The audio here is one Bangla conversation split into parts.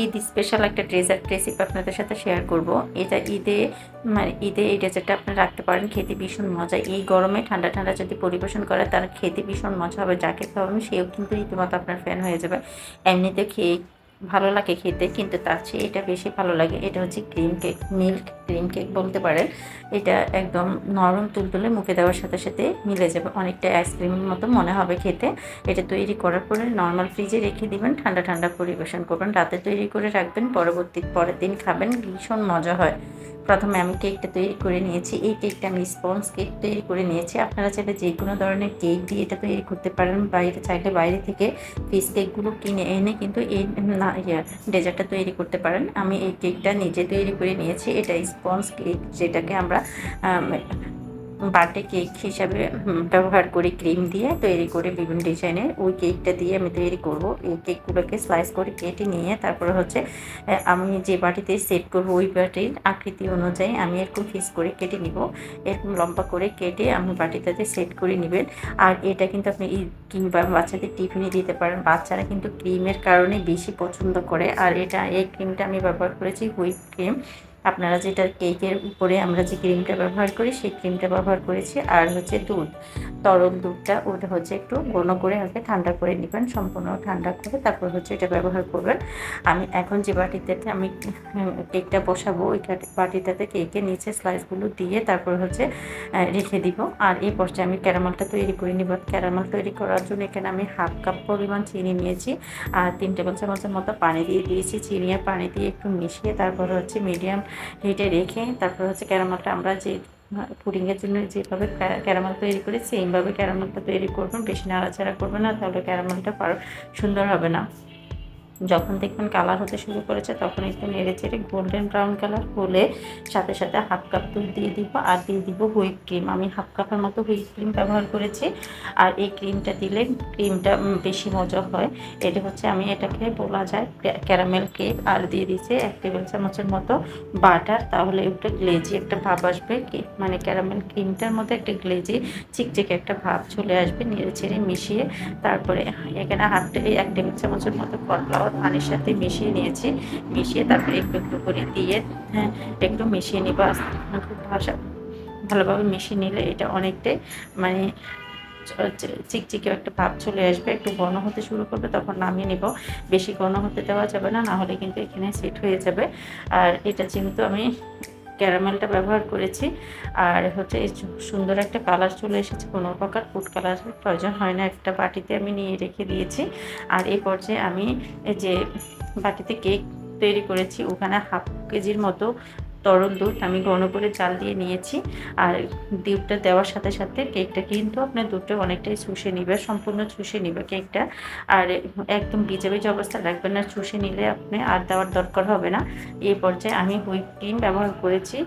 ঈদ স্পেশাল একটা ডেজার্ট রেসিপি আপনাদের সাথে শেয়ার করব। এটা ঈদে মানে ঈদে এই ডেজার্টটা আপনারা রাখতে পারেন, খেতে ভীষণ মজা। এই গরমে ঠান্ডা ঠান্ডা যদি পরিবেশন করে তার খেতে ভীষণ মজা হবে, যাকে খাওয়াবেন সেও কিন্তু রীতিমতো আপনার ফ্যান হয়ে যাবে। এমনিতে খেয়ে ভালো লাগে খেতে, কিন্তু তার চেয়ে এটা বেশি ভালো লাগে। এটা হচ্ছে cream cake milk cream cake বলতে পারেন। এটা একদম নরম তুলতুলে মুখে দেওয়ার সাথে সাথে মিলে যাবে। অনেকটা আইসক্রিমের মতো মনে হবে খেতে। এটা তৈরি করার পরে নর্মাল ফ্রিজে রেখে দিবেন, ঠান্ডা ঠান্ডা পরিবেশন করবেন। রাতে তৈরি করে রাখবেন, পরবর্তী পরের দিন খাবেন, ভীষণ মজা হয়। প্রথমে আমি কেকটা তৈরি করে নিয়েছি। এই কেকটা আমি স্পঞ্জ কেক তৈরি করে নিয়েছি। আপনারা চাইলে যে কোনো ধরনের কেক দিয়ে এটা তৈরি করতে পারেন। বাইরে চাইলে বাইরে থেকে ফিস কেকগুলো কিনে এনে কিন্তু এই ডেজার্টটা তৈরি করতে পারেন। আমি এই কেকটা নিজে তৈরি করে নিয়েছি। এটা স্পঞ্জ কেক যেটাকে আমরা বার্থডে কেক হিসাবে ব্যবহার করি, ক্রিম দিয়ে তৈরি করে বিভিন্ন ডিজাইনের। ওই কেকটা দিয়ে আমি তৈরি করব। এই কেকগুলোকে স্লাইস করে কেটে নিয়ে তারপরে হচ্ছে আমি যে বাটিতে সেট করব ওই বাটির আকৃতি অনুযায়ী আমি এরকম ফিস করে কেটে নিব। এরকম লম্বা করে কেটে আমি বাটিটাতে সেট করে নেবেন। আর এটা কিন্তু আপনি কিংবা বাচ্চাদের টিফিনে দিতে পারেন। বাচ্চারা কিন্তু ক্রিমের কারণে বেশি পছন্দ করে। আর এটা, এই ক্রিমটা আমি ব্যবহার করেছি হুইপ ক্রিম আপনারা যেটা কেকের উপরে আমরা যে ক্রিমটা ব্যবহার করি, সেই ক্রিমটা ব্যবহার করেছি। আর হচ্ছে দুধ, তরল দুধটা ওটা হচ্ছে একটু ঘন করে আগে ঠান্ডা করে নেবেন, সম্পূর্ণ ঠান্ডা করে তারপর হচ্ছে এটা ব্যবহার করবেন। আমি এখন যে বাটিটাতে আমি কেকটা বসাবো, ওই বাটিটাতে কেকের নিচে স্লাইসগুলো দিয়ে তারপর হচ্ছে রেখে দিব। আর এই পর্যায়ে আমি ক্যারামেলটা তৈরি করে নিব। ক্যারামেল তৈরি করার জন্য এখানে আমি হাফ কাপ পরিমাণ চিনি নিয়েছি আর তিন টেবিল চামচের মতো পানি দিয়ে দিয়েছি। চিনি আর পানি দিয়ে একটু মিশিয়ে তারপর হচ্ছে মিডিয়াম হিটে রেখে তারপর হচ্ছে ক্যারামেলটা আমরা যে পুডিংয়ের জন্য যেভাবে ক্যারামেল তৈরি করি সেইভাবে ক্যারামেলটা তৈরি করবেন বেশি নাড়াচাড়া করবেন না, তাহলে ক্যারামেলটা সুন্দর হবে না। যখন দেখবেন কালার হতে শুরু করেছে, তখন একটু নেড়ে চেড়ে গোল্ডেন ব্রাউন কালার হলে সাথে সাথে হাফ কাপ দুধ দিয়ে দিব আর দিয়ে দিব হুইপ ক্রিম আমি হাফ কাপের মতো হুইপ ক্রিম ব্যবহার করেছি আর এই ক্রিমটা দিলে ক্রিমটা বেশি মজা হয়। এটা হচ্ছে আমি এটাকে বলা যায় ক্যারামেল কেক আর দিয়ে দিয়েছি এক টেবিল চামচের মতো বাটার তাহলে একটু গ্লেজি একটা ভাব আসবে। মানে ক্যারামেল ক্রিমটার মধ্যে একটা গ্লেজি চিকচিকে একটা ভাব চলে আসবে, নেড়ে চেড়ে মিশিয়ে তারপরে এখানে হাফ এক টেবিল চামচের মতো কর্নফ্লাওয়ার খাবার পানির সাথে মিশিয়ে নিয়েছি। মিশিয়ে তারপরে একটু একটু করে দিয়ে হ্যাঁ একটু মিশিয়ে নিব। খুব ভাষা, ভালোভাবে মিশিয়ে নিলে এটা অনেকটাই মানে চিকচিকে একটা ভাব চলে আসবে। একটু ঘন হতে শুরু করবে তখন নামিয়ে নেব। বেশি ঘন হতে দেওয়া যাবে না না হলে কিন্তু এখানে সেট হয়ে যাবে। আর এটা যেহেতু আমি ক্যারামেলটা ব্যবহার করেছি। আর হচ্ছে সুন্দর একটা কালার চলে এসেছে, কোনো প্রকার ফুড কালার প্রয়োজন হয় না। একটা বাটিতে আমি নিয়ে রেখে দিয়েছি। আর এই পর্যায়ে আমি যে বাটিতে কেক তৈরি করেছি, ওখানে হাফ কেজির মতো তরল দুধ আমি ঘন করে চাল দিয়ে নিয়েছি। আর দুধটা দেওয়ার সাথে সাথে কেকটা কিন্তু আপনার দুধটা অনেকটাই চুষে নিবে, সম্পূর্ণ চুষে নিবে কেকটা। আর একদম ভিজে ভিজে অবস্থা রাখবেন না, চুষে নিলে আপনি আর দেওয়ার দরকার হবে না। এই পর্যায়ে আমি হুইপ ক্রিম ব্যবহার করেছি।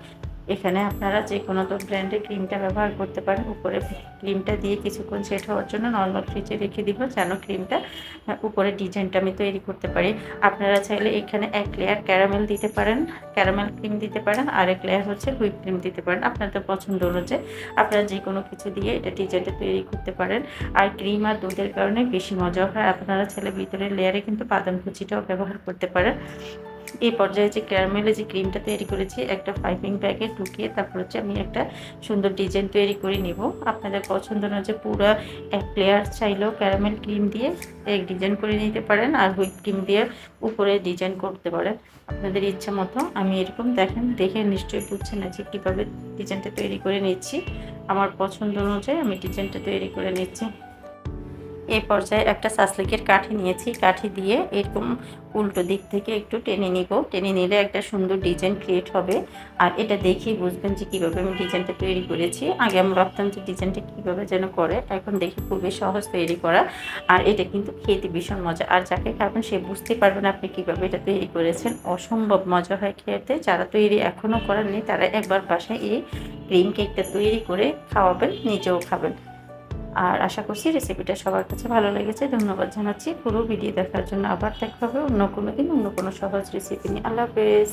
এখানে আপনারা যে কোনো তো ব্র্যান্ডের ক্রিমটা ব্যবহার করতে পারেন। উপরে ক্রিমটা দিয়ে কিছুক্ষণ সেট হওয়ার জন্য নর্মাল ফ্রিজে রেখে দিব যেন ক্রিমটা উপরে ডিজাইনটা আমি তৈরি করতে পারি। আপনারা চাইলে এখানে এক লেয়ার ক্যারামেল দিতে পারেন ক্যারামেল ক্রিম দিতে পারেন আর এক লেয়ার হচ্ছে হুইপ ক্রিম দিতে পারেন। আপনাদের পছন্দ অনুযায়ী আপনারা যে কোনো কিছু দিয়ে এটা ডিজাইনটা তৈরি করতে পারেন। আর ক্রিম আর দুধের কারণে বেশি মজা হয়। আপনারা চাইলে ভিতরের লেয়ারে কিন্তু বাদাম কুচিটাও ব্যবহার করতে পারেন। এই পর্যায়ে যে ক্যারামেলে যে ক্রিমটা তৈরি করেছি, একটা পাইপিং ব্যাগে ঢুকিয়ে তারপর হচ্ছে আমি একটা সুন্দর ডিজাইন তৈরি করে নিব। আপনাদের পছন্দ না অনুযায়ী পুরো এক লেয়ার চাইলেও ক্যারামেল ক্রিম দিয়ে এক ডিজাইন করে নিতে পারেন আর হুইপ ক্রিম দিয়ে উপরে ডিজাইন করতে পারেন। আপনাদের ইচ্ছা মতো আমি এরকম দেখেন, দেখে নিশ্চয়ই বুঝছেন না যে কীভাবে ডিজাইনটা তৈরি করে নিচ্ছি। আমার পছন্দ অনুযায়ী আমি ডিজাইনটা তৈরি করে নিচ্ছি। এই পর্যায়ে একটা সাসলিকের কাঠি নিয়েছি। কাঠি দিয়ে এরকম উল্টো দিক থেকে একটু টেনে নিব। টেনে নিলে একটা সুন্দর ডিজাইন ক্রিয়েট হবে। আর এটা দেখেই বুঝবেন যে কীভাবে আমি ডিজাইনটা তৈরি করেছি। আগে আমি ভাবতাম যে ডিজাইনটা কীভাবে যেন করে। এখন দেখি খুবই সহজ তৈরি করা। আর এটা কিন্তু খেতে ভীষণ মজা। আর যাকে খাবেন সে বুঝতে পারবেন আপনি কীভাবে এটা তৈরি করেছেন। অসম্ভব মজা হয় খেতে। যারা তৈরি এখনও করার নেই তারা একবার বাসায় এই ক্রিম কেকটা তৈরি করে খাওয়াবেন, নিজেও খাবেন। আর আশা করছি রেসিপিটা সবার কাছে ভালো লেগেছে। ধন্যবাদ জানাচ্ছি। পুরো ভিডিও দেখার জন্য আবার দেখা হবে অন্য কোনো দিন অন্য কোনো সহজ রেসিপি নিয়ে। আল্লাহ হাফেজ।